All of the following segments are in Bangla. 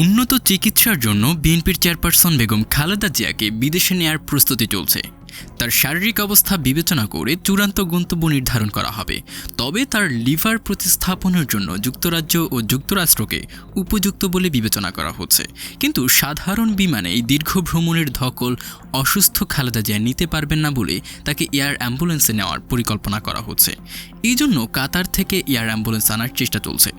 উন্নত চিকিৎসার জন্য বিএনপির চেয়ারপারসন বেগম খালেদা জিয়াকে বিদেশে নেয়ার প্রস্তুতি চলছে। তার শারীরিক অবস্থা বিবেচনা করে চূড়ান্ত গন্তব্য নির্ধারণ করা হবে। তবে তার লিভার প্রতিস্থাপনের জন্য যুক্তরাজ্য ও যুক্তরাষ্ট্রকে উপযুক্ত বলে বিবেচনা করা হচ্ছে। কিন্তু সাধারণ বিমানে এই দীর্ঘ ভ্রমণের ধকল, অসুস্থ খালেদা জিয়া নিতে পারবেন না বলে তাকে এয়ার অ্যাম্বুলেন্সে নেওয়ার পরিকল্পনা করা হচ্ছে। এই জন্য কাতার থেকে এয়ার অ্যাম্বুলেন্স আনার চেষ্টা চলছে।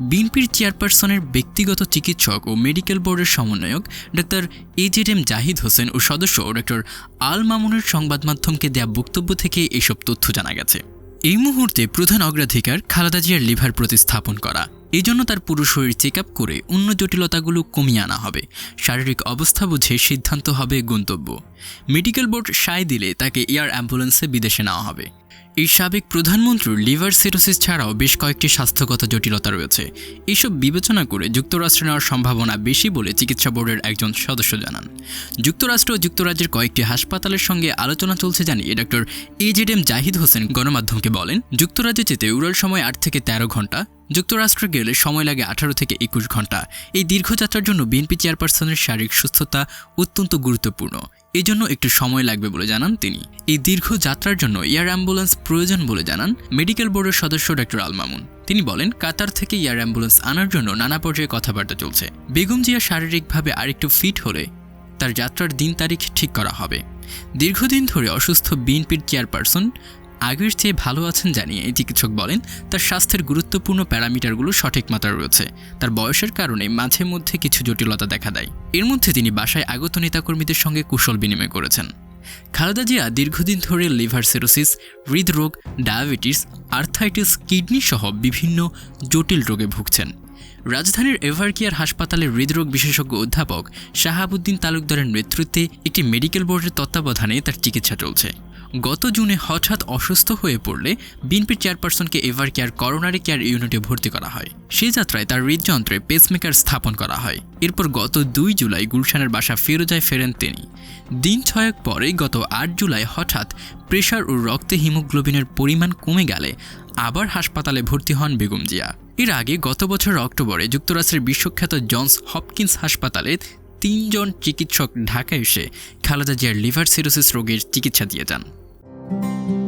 বিএনপির চেয়ারপারসনের ব্যক্তিগত চিকিৎসক ও মেডিকেল বোর্ডের সমন্বয়ক doctor A Z M Zahid Hossain ও সদস্য ডক্টর আল মামুনের সংবাদ মাধ্যমকে দেয়া বক্তব্য থেকে এসব তথ্য জানা গেছে। এই মুহূর্তে প্রধান অগ্রাধিকার খালেদা জিয়ার লিভার প্রতিস্থাপন করা। এই জন্য তার পুরো শরীর চেক করে অন্য জটিলতাগুলো কমিয়ে আনা হবে। শারীরিক অবস্থা বুঝে সিদ্ধান্ত হবে গন্তব্য। মেডিকেল বোর্ড সায় দিলে তাকে এয়ার অ্যাম্বুলেন্সে বিদেশে নেওয়া হবে। এই সাবেক প্রধানমন্ত্রীর লিভার সিরোসিস ছাড়াও বেশ কয়েকটি স্বাস্থ্যগত জটিলতা রয়েছে। এসব বিবেচনা করে যুক্তরাষ্ট্রে নেওয়ার সম্ভাবনা বেশি বলে চিকিৎসা বোর্ডের একজন সদস্য জানান। যুক্তরাষ্ট্র ও যুক্তরাজ্যের কয়েকটি হাসপাতালের সঙ্গে আলোচনা চলছে জানিয়ে doctor A Z M Zahid Hossain গণমাধ্যমকে বলেন, যুক্তরাজ্যে যেতে উড়াল সময় আট থেকে তেরো ঘণ্টা যুক্তরাষ্ট্রে গেলে সময় লাগে আঠারো থেকে একুশ ঘণ্টা। এই দীর্ঘযাত্রার জন্য বিএনপি চেয়ারপারসনের শারীরিক সুস্থতা অত্যন্ত গুরুত্বপূর্ণ। এই জন্য একটু সময় লাগবে বলে জানান তিনি। এই দীর্ঘ যাত্রার জন্য এয়ার অ্যাম্বুলেন্স প্রয়োজন বলে জানান মেডিকেল বোর্ডের সদস্য ডক্টর আলমামুন তিনি বলেন, কাতার থেকে এয়ার অ্যাম্বুলেন্স আনার জন্য নানা পর্যায়ে কথাবার্তা চলছে। বেগম জিয়া শারীরিকভাবে আরেকটু ফিট হলে তার যাত্রার দিন তারিখ ঠিক করা হবে। দীর্ঘদিন ধরে অসুস্থ বিএনপির চেয়ারপারসন আগের চেয়ে ভালো আছেন জানিয়ে চিকিৎসক বলেন, তার স্বাস্থ্যের গুরুত্বপূর্ণ প্যারামিটারগুলো সঠিক মাত্রায় রয়েছে। তার বয়সের কারণে মাঝে মধ্যে কিছু জটিলতা দেখা দেয়। এর মধ্যে তিনি বাসায় আগত নেতাকর্মীদের সঙ্গে কুশল বিনিময় করেছেন। খালেদা জিয়া দীর্ঘদিন ধরে লিভার সেরোসিস, হৃদরোগ, ডায়াবেটিস আর্থাইটিস কিডনি সহ বিভিন্ন জটিল রোগে ভুগছেন। রাজধানীর এভারকেয়ার হাসপাতালের হৃদরোগ বিশেষজ্ঞ অধ্যাপক শাহাবুদ্দিন তালুকদারের নেতৃত্বে একটি মেডিকেল বোর্ডের তত্ত্বাবধানে তার চিকিৎসা চলছে। গত জুনে হঠাৎ অসুস্থ হয়ে পড়লে বিএনপির চেয়ারপারসনকে এভার কেয়ার করোনারি কেয়ার ইউনিটে ভর্তি করা হয়। সেই যাত্রায় তার হৃদযন্ত্রে পেসমেকার স্থাপন করা হয়। এরপর গত দুই জুলাই গুলশানের বাসা ফেরোজায় ফেরেন তিনি। দিন ছয়েক পরে গত আট জুলাই হঠাৎ প্রেশার ও রক্তে হিমোগ্লোবিনের পরিমাণ কমে গেলে আবার হাসপাতালে ভর্তি হন বেগম জিয়া। এর আগে গত বছর অক্টোবরে যুক্তরাষ্ট্রের বিশ্বখ্যাত জনস হপকিন্স হাসপাতালে তিনজন চিকিৎসক ঢাকায় এসে খালেদা জিয়ার লিভার সিরোসিস রোগের চিকিৎসা দিয়ে যান। Thank you.